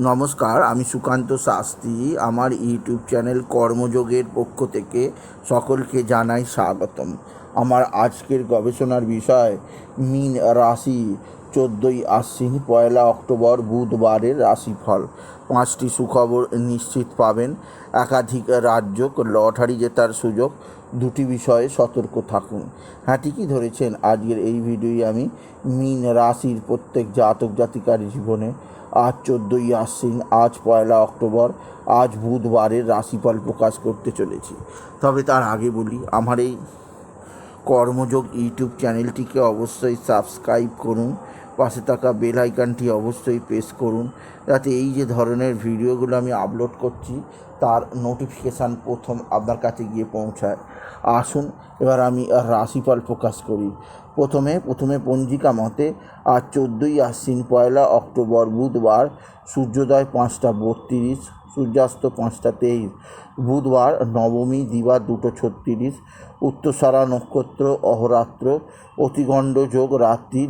নমস্কার, আমি সুকান্ত শাস্ত্রী। আমার ইউটিউব চ্যানেল কর্মযোগের পক্ষ থেকে সকলকে জানাই স্বাগতম। আমার আজকের গবেষণার বিষয়, মিন রাশি, চোদ্দোই আশ্বিন, পয়লা অক্টোবর, বুধবারের রাশিফল। পাঁচটি সুখবর নিশ্চিত পাবেন। একাধিক রাজ্য লটারি জেতার সুযোগ দুটি বিষয়ে সতর্ক থাকুন। হ্যাঁ ঠিকই ধরেছেন, আজকের এই ভিডিওই আমি মিন রাশির প্রত্যেক জাতক জাতিকার জীবনে। আজ চোদ্দোই আশ্বিন, আজ পয়লা অক্টোবর, আজ বুধবারের রাশিফল প্রকাশ করতে চলেছি। তবে তার আগে বলি, আমার এই কর্মযোগ ইউটিউব চ্যানেলটিকে অবশ্যই সাবস্ক্রাইব করুন। পাশে থাকা বেল আইকনটি অবশ্যই প্রেস করুন, যাতে এই যে ধরনের ভিডিওগুলো আমি আপলোড করছি, তার নোটিফিকেশান প্রথম আপনার কাছে গিয়ে পৌঁছায়। আসুন, এবার আমি রাশিফল প্রকাশ করি। প্রথমে প্রথমে পঞ্জিকা মতে, আজ চোদ্দোই আশ্বিন, পয়লা অক্টোবর, বুধবার, সূর্যোদয় পাঁচটা বত্রিশ, সূর্যাস্ত পাঁচটা তেইশ, বুধবার, নবমী, দিবা দুটো ছত্রিশ, উত্তরসারা নক্ষত্র, অহরাত্র, অতিগণ্ড যোগ রাত্রি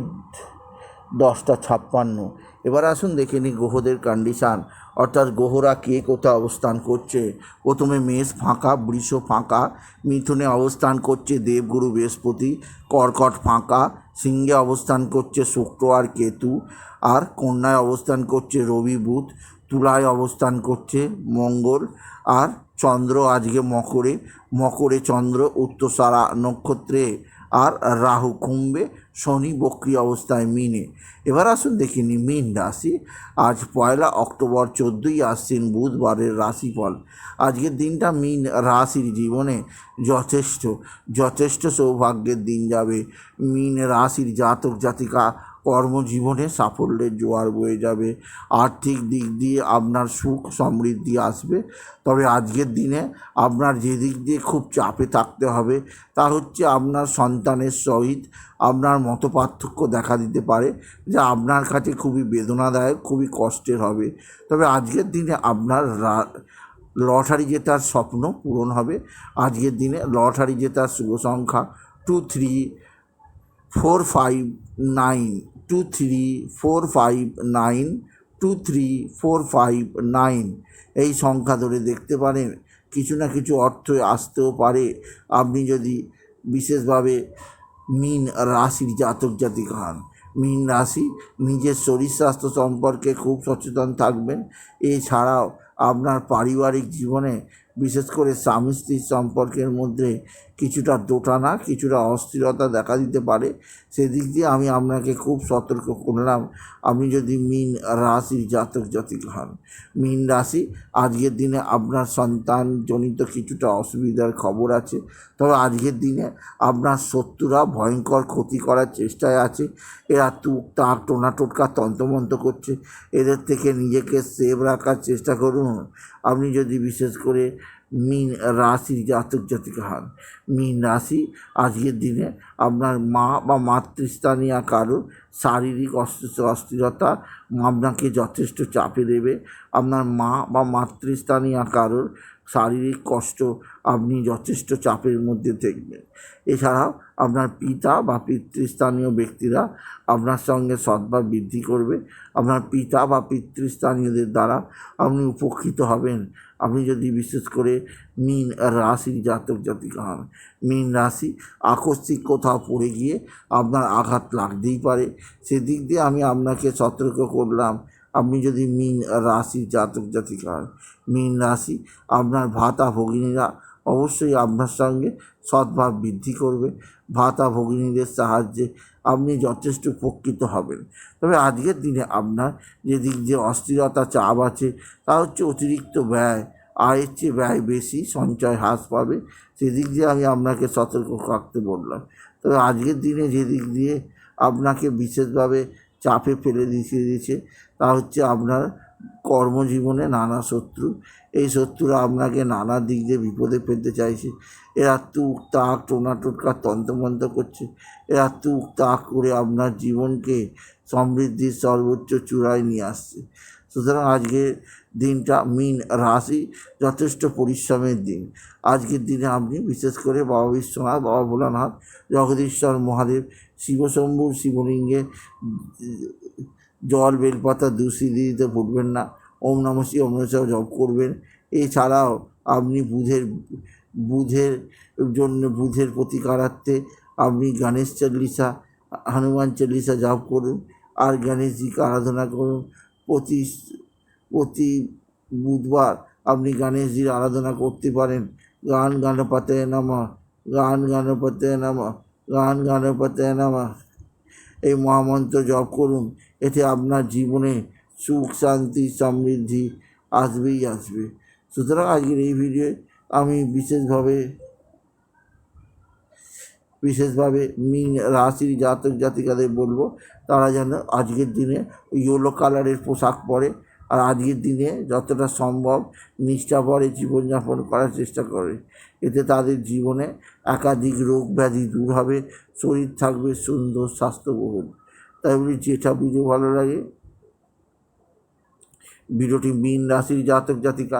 দশটা ছাপ্পান্ন। এবার আসুন দেখে নিই গ্রহদের কন্ডিশান অর্থাৎ গ্রহরা কে কোথায় অবস্থান করছে? প্রথমে মেষ ফাঁকা, বৃষ ফাঁকা, মিথুনে অবস্থান করছে দেবগুরু বৃহস্পতি, কর্কট ফাঁকা, সিংহে অবস্থান করছে শুক্র আর কেতু, আর কন্যায় অবস্থান করছে রবি বুধ, তুলায় অবস্থান করছে মঙ্গল, আর চন্দ্র আজকে মকরে মকরে চন্দ্র উত্তরসারা নক্ষত্রে। আর রাহু কুম্ভে শনি বক্রি অবস্থায় মিনে। এবার আসুন দেখিনি মিন রাশি। আজ পয়লা অক্টোবর চোদ্দোই আসছেন বুধবারের রাশিফল। আজকের দিনটা মিন রাশির জীবনে যথেষ্ট যথেষ্ট সৌভাগ্যের দিন যাবে। মিন রাশির জাতক জাতিকা কর্মজীবনে সাফল্যের জোয়ার বয়ে যাবে, আর্থিক দিক দিয়ে আপনার সুখ সমৃদ্ধি আসবে। তবে আজকের দিনে আপনার যে দিক দিয়ে খুব চাপে থাকতে হবে, তা হচ্ছে আপনার সন্তানের সহিত আপনার মত পার্থক্য দেখা দিতে পারে, যা আপনার কাছে খুবই বেদনাদায়ক, খুবই কষ্টের হবে। তবে আজকের দিনে আপনার লটারি জেতার স্বপ্ন পূরণ হবে। আজকের দিনে লটারি জেতার শুভ সংখ্যা two three four five nine two three four five nine two three four five nine এই সংখ্যা ধরে দেখতে পারেন। কিছু না কিছু অর্থ আসতেও পারে। আপনি যদি বিশেষভাবে মিন রাশির জাতক জাতিক হন, মিন রাশি নিজের শরীর স্বাস্থ্য সম্পর্কে খুব সচেতন থাকবেন। এছাড়াও আপনার পারিবারিক জীবনে বিশেষ করে স্বামী স্ত্রীর সম্পর্কের মধ্যে কিছুটা দোটানা, কিছুটা অস্থিরতা দেখা দিতে পারে। সেদিক দিয়ে আমি আপনাকে খুব সতর্ক করলাম। আপনি যদি মিন রাশির জাতক জাতিক হন, মিন রাশি, আজকের দিনে আপনার সন্তানজনিত কিছুটা অসুবিধার খবর আছে। তবে আজকের দিনে আপনার শত্রুরা ভয়ঙ্কর ক্ষতি করার চেষ্টায় আছে। এরা তুক তাক, টোনা টোটকা, তন্ত্রমন্ত্র করছে। এদের থেকে নিজেকে সেভ রাখার চেষ্টা করুন। আপনি যদি বিশেষ করে মিন রাশির জাতক জাতিকা হন মিন রাশি, আজকের দিনে আপনার মা বা মাতৃস্থানীয় কারও শারীরিক অস্থিরতা আপনাকে যথেষ্ট চাপে দেবে। আপনার মা বা মাতৃস্থানীয় কারোর শারীরিক কষ্ট আপনি যথেষ্ট চাপের মধ্যে দেখবেন এছাড়াও আপনার পিতা বা পিতৃস্থানীয় ব্যক্তিরা আপনার সঙ্গে সদ্ভাব বৃদ্ধি করবে। আপনার পিতা বা পিতৃস্থানীয়দের দ্বারা আপনি উপকৃত হবেন। আপনি যদি বিশেষ করে মিন রাশির জাতক জাতিকা হন, মিন রাশি আকস্মিক কোথাও পড়ে গিয়ে আপনার আঘাত লাগতেই পারে। সেদিক দিয়ে আমি আপনাকে সতর্ক করলাম আপনি যদি মিন রাশি জাতক জাতিকা হন মিন রাশি, আপনার ভাতা ভগিনীরা অবশ্যই আপনার সঙ্গে সদ্ভাব বৃদ্ধি করবে। ভাতা ভগিনীদের সাহায্যে আপনি যথেষ্ট উপকৃত হবেন। তবে আজকের দিনে আপনার যেদিক যে অস্থিরতা, চাপ আছে, তা হচ্ছে অতিরিক্ত ব্যয়। আয়ের চেয়ে ব্যয় বেশি, সঞ্চয় হ্রাস পাবে। সেদিক দিয়ে আমি আপনাকে সতর্ক থাকতে বললাম। তবে আজকের দিনে যেদিক দিয়ে আপনাকে বিশেষভাবে চাপে ফেলে দিতে দিয়েছে। তা হচ্ছে আপনার কর্মজীবনে নানা শত্রু। এই শত্রুরা আপনাকে নানা দিক দিয়ে বিপদে ফেলতে চাইছে। এরা তুক তাক, টোনা টোটকা, তন্ত্রমন্ত্র করছে। এরা তুক তাক করে আপনার জীবনকে সমৃদ্ধির সর্বোচ্চ চূড়ায় নিয়ে আসছে। সুতরাং আজকের দিনটা মিন রাশি, যথেষ্ট পরিশ্রমের দিন। আজকের দিনে আপনি বিশেষ করে বাবা বিশ্বনাথ, বাবা ভোলানাথ, জগদীশ্বর মহাদেব শিবশম্ভুর শিবলিঙ্গে, জল, বেলপাতা দুষি দিতে ভুলবেন না, ওম নম নম জপ করবেন। এছাড়াও আপনি বুধের বুধের জন্য বুধের প্রতিকারার্থে আপনি গণেশ চল্লিশা, হনুমান চল্লিশা জপ করুন, আর গণেশজিকে আরাধনা করুন প্রতি প্রতি বুধবার আপনি গণেশজির আরাধনা করতে পারেন। গান গণপতে নামা, গান গণপতে নামা, গান গণপতে নামা। এই মহামন্ত্র জপ করুন, এতে আপনার জীবনে সুখ, শান্তি, সমৃদ্ধি আসবেই আসবে। সুতরাং আজকের এই ভিডিওয়ে আমি বিশেষভাবে বিশেষভাবে মিন রাশির জাতক জাতিকাদের বলব, তারা যেন আজকের দিনে ইয়েলো কালারের পোশাক পরে আর আজকের দিনে যতটা সম্ভব নিষ্ঠাভরে জীবনযাপন করার চেষ্টা করে। এতে তাদের জীবনে একাধিক রোগ ব্যাধি দূর হবে, শরীর থাকবে সুন্দর, স্বাস্থ্যবহুল। তাই বলি, যেটা ভিডিও ভালো লাগে, ভিডিওটি মিন রাশির জাতক জাতিকা